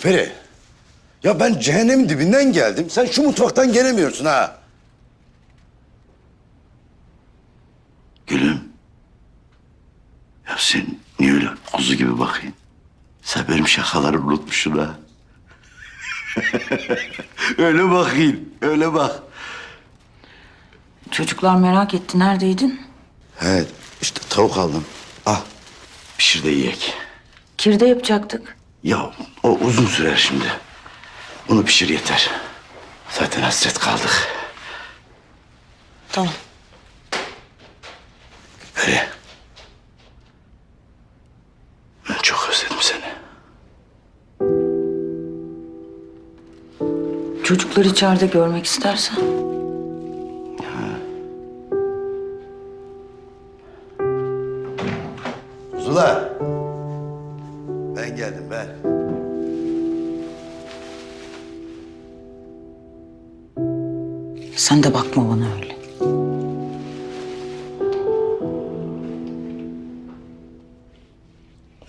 Ürperi. Ya ben cehennemin dibinden geldim. Sen şu mutfaktan gelemiyorsun ha. Gülüm. Ya sen niye öyle kuzu gibi bakıyorsun? Sen benim şakaları unutmuşsun ha. öyle bakayım, öyle bak. Çocuklar merak etti. Neredeydin? Evet, işte tavuk aldım. Al, pişir de yiyek. Kirde yapacaktık. Ya o uzun sürer şimdi. Bunu pişir yeter. Zaten hasret kaldık. Tamam. Öyle. Ben çok özledim seni. Çocuklar içeride görmek istersen. Kuzular. Ben geldim ben. Sen de bakma bana öyle.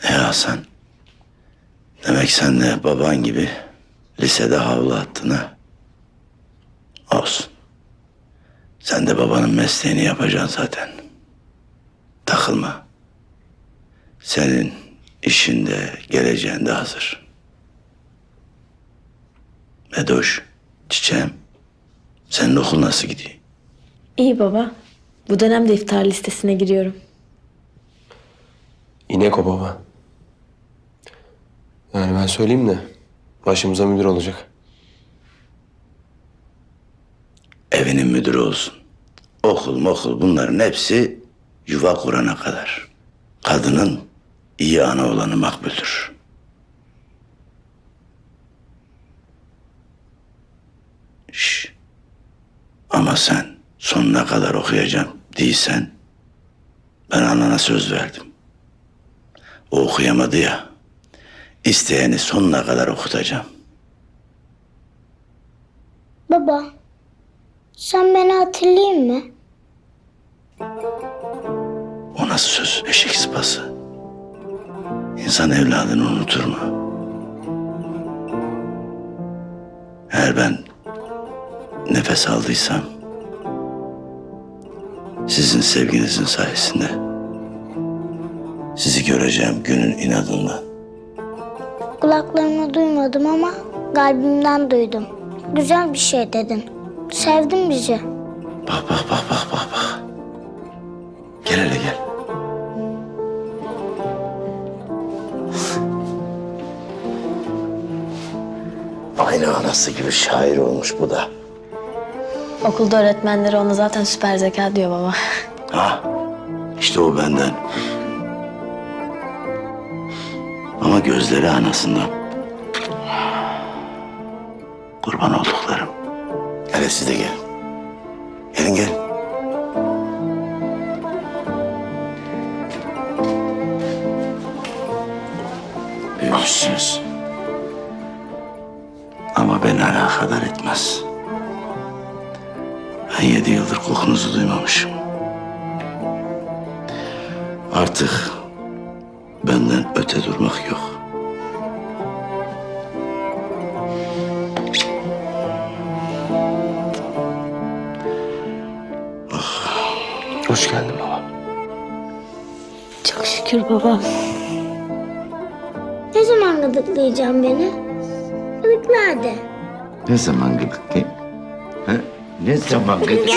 Ne Hasan? Demek sen de baban gibi lisede havlu attın ha? Olsun. Sen de babanın mesleğini yapacaksın zaten. Takılma. Senin işinde, geleceğin de hazır. Medoş, çiçeğim. Senin okul nasıl gidiyor? İyi baba. Bu dönemde iftar listesine giriyorum. İnek o baba. Yani ben söyleyeyim de başımıza müdür olacak. evinin müdürü olsun. Okul mokul bunların hepsi yuva kurana kadar. Kadının iyi ana olanı makbuldür. Şş. Ama sen sonuna kadar okuyacağım değilsen ben anana söz verdim. O okuyamadı ya. İsteyeni sonuna kadar okutacağım. Baba, sen beni hatırlayayım mı? O nasıl söz eşek sıpası? İnsan evladını unutur mu? Eğer ben nefes aldıysam sizin sevginizin sayesinde sizi göreceğim günün inadından. Kulaklarımla duymadım ama kalbimden duydum. Güzel bir şey dedin. Sevdin bizi. Bak bak bak bak bak bak. Aynı anası gibi şair olmuş bu da. Okulda öğretmenleri ona zaten süper zeka diyor baba. Ha, işte o benden. Ama gözleri anasından. Kurban olduklarım. Hele siz de gelin. Gelin gelin. Büyümüşsünüz. Ama beni alakadar etmez. Ben yedi yıldır kokunuzu duymamışım. Artık benden öte durmak yok. Hoş geldin baba. Çok şükür babam. Ne zaman gıdıklayacaksın beni? Gıdıkla hadi. Ne zaman gıdık Ne zaman gıdık?